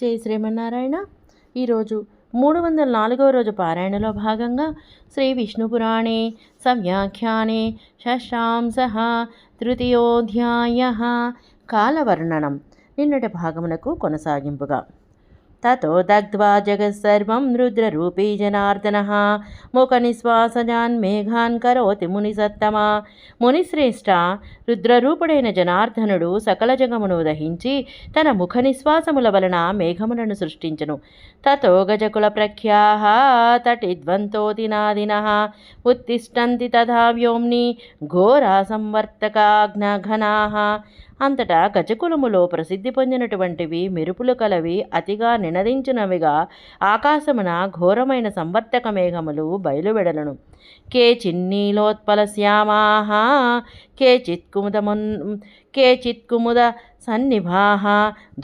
జై శ్రీమన్నారాయణ. ఈరోజు మూడు వందల నాలుగవ రోజు పారాయణలో భాగంగా శ్రీ విష్ణు పురాణే సవ్యాఖ్యానే షష్టాంశ తృతీయోధ్యాయ కాలవర్ణనం. నిన్నటి భాగమునకు కొనసాగింపుగా తతో దగ్ధ్వా జగత్సర్వం రుద్రరూపీ జనార్దన. ముఖనిశ్వాసజాన్ మేఘాన్ కరోతి మునిసత్తమా మునిశ్రేష్ట రుద్రరూపుడైన జనార్దనుడు సకల జగమును దహించి తన ముఖ నిశ్వాసముల వలన మేఘములను సృష్టించును. తతో గజకుల ప్రఖ్యాహ తటిద్వంతోదినాదిన ఉత్తిష్టంతి తథా వ్యోమ్ని ఘోరా సంవర్తకాఘ్నఘనా అంతటా గజకులములో ప్రసిద్ధి పొందినటువంటివి మెరుపులు కలవి అతిగా నినదించినవిగా ఆకాశమున ఘోరమైన సంవర్తక మేఘములు బయలువెడలను. కే చిన్నీలోత్పల శ్యామాహ కే చిత్కుముదమున్ కేచిత్ కుముద సన్నిభాः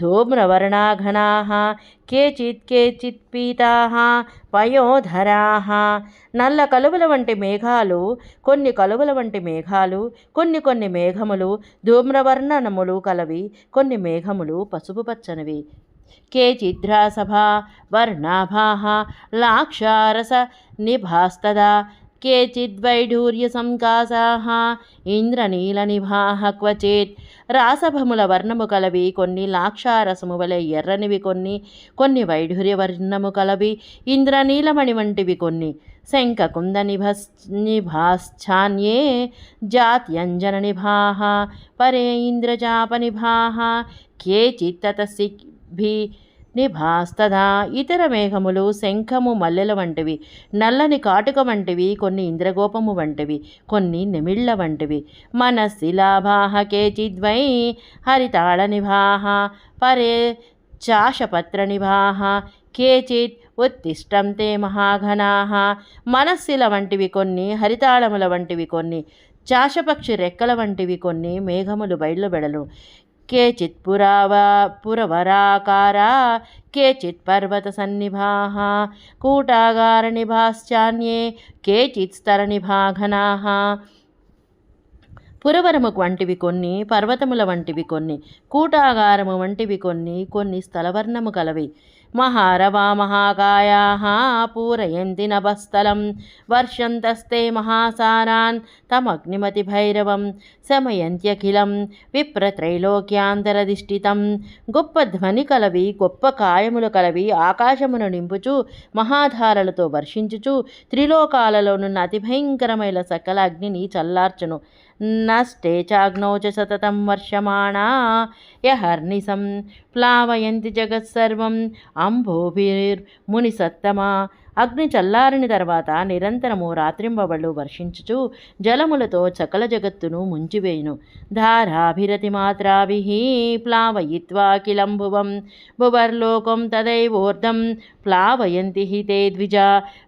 ధూమ్రవర్ణాఘనాः కేచిత్ కేచిత్ పీతాः పయోధరాः నల్ల కలువల వంటి మేఘాలు కొన్ని కలువల వంటి మేఘాలు కొన్ని కొన్ని మేఘములు ధూమ్రవర్ణనములు కలవి కొన్ని మేఘములు పసుపు పచ్చనివి. కేచిద్రాసభా వర్ణాభాः లాక్షారస నిభాస్తదా. కేచిద్వైఢూర్యసంకాసాः ఇంద్రనీలనిభాः క్వచిత్ రాసభముల వర్ణము కలవి కొన్ని లాక్షారసము వలె ఎర్రనివి కొన్ని కొన్ని వైఢూర్య వర్ణము కలవి ఇంద్రనీలమణి వంటివి కొన్ని. శంఖకుంద నిభస్ నిభాశ్చాన్యే జాత్యంజన నిభాహ పరే ఇంద్రజాప నిభాహ కేచిత్ భీ నిభాస్తదా ఇతర మేఘములు శంఖము మల్లెల వంటివి నల్లని కాటుక వంటివి కొన్ని ఇంద్రగోపము వంటివి కొన్ని నిమిళ్ళ వంటివి. మనస్సిలాభాహ కేచిద్వై హరితాళనిభాహ పరే చాషపత్రనిభాహ కేచిత్ ఉత్తిష్టంతే మహాఘనాహ. మహాఘనాः మనస్సిల వంటివి కొన్ని హరితాళముల వంటివి కొన్ని చాషపక్షి రెక్కల వంటివి కొన్ని మేఘములు బయలుబెడలు కేచిత్ పురావా పురవరాకారా కేచిత్ పర్వతసన్నిభాः కూటాగారనిభాశ్చాన్యే కేచిత్ స్తరనిభాఘనాः పురవరము వంటివి కొన్ని పర్వతముల వంటివి కొన్ని కూటాగారము వంటివి కొన్ని కొన్ని స్థలవర్ణము కలవి. మహారవా మహాకాయా పూరయంతి నభస్థలం వర్షంతస్తే మహాసారాన్ తమగ్నిమతి భైరవం శమయంత్యఖిలం. విప్రత్రైలోక్యాంతరధిష్ఠితం. గొప్ప ధ్వని కలవి గొప్ప కాయములు కలవి ఆకాశమును నింపుచు మహాధారలతో వర్షించుచు త్రిలోకాలలోనున్న అతి భయంకరమైన సకల అగ్నిని చల్లార్చును. నష్టే చాగ్నౌ చ సతతం వర్షమాణా యహర్నిశం ప్లావయంతి జగత్సర్వం అంబోభిర్మునిసత్తమా అగ్ని చల్లారిన తర్వాత నిరంతరము రాత్రింబవళ్ళు వర్షించుచు జలములతో చకల జగత్తును ముంచివేయును. ధారాభిరతి మాత్రాభి ప్లావయిత్వా కిలంభువం భువర్లోకం తదైవోర్ధం ప్లావయంతి హితే ద్విజ.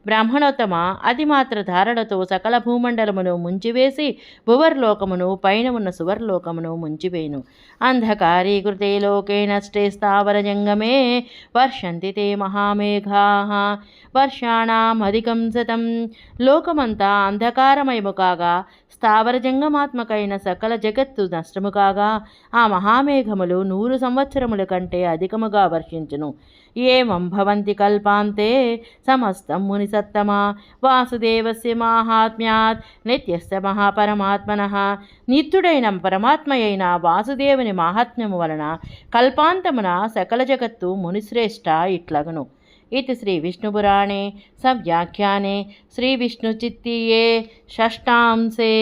బ్రాహ్మణోత్తమ అతిమాత్ర ధారలతో సకల భూమండలమును ముంచివేసి భువర్లోకమును పైన ఉన్న సువర్లోకమును ముంచివేయును. అంధకారీకృతే లోకే నష్టే స్థావర జంగమే వర్షంతి తే మహామేఘా. వర్షాణమధికం శతం. లోకమంతా అంధకారమయము కాగా స్థావర జంగమాత్మకైన సకల జగత్తు నష్టము కాగా ఆ మహామేఘములు నూరు సంవత్సరముల కంటే అధికముగా వర్షించును. ఏమం భవంతి కల్పాంతే? సమస్తం మునిసత్తమా? వాసుదేవస్య మాహాత్మ్యాత్ నిత్యస్య మహాపరమాత్మన. నిత్యుడైన పరమాత్మయైన వాసుదేవుని మహాత్మ్యము వలన కల్పాంతమున సకల జగత్తు మునిశ్రేష్ఠ ఇట్లగును. इति श्रीविष्णुपुराणे सव्याख्याने श्रीविष्णुचित्तीये षष्ठांशे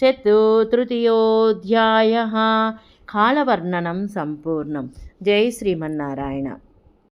चतु तृतीयोऽध्यायः कालवर्णनं सम्पूर्णं जय श्रीमन्नारायण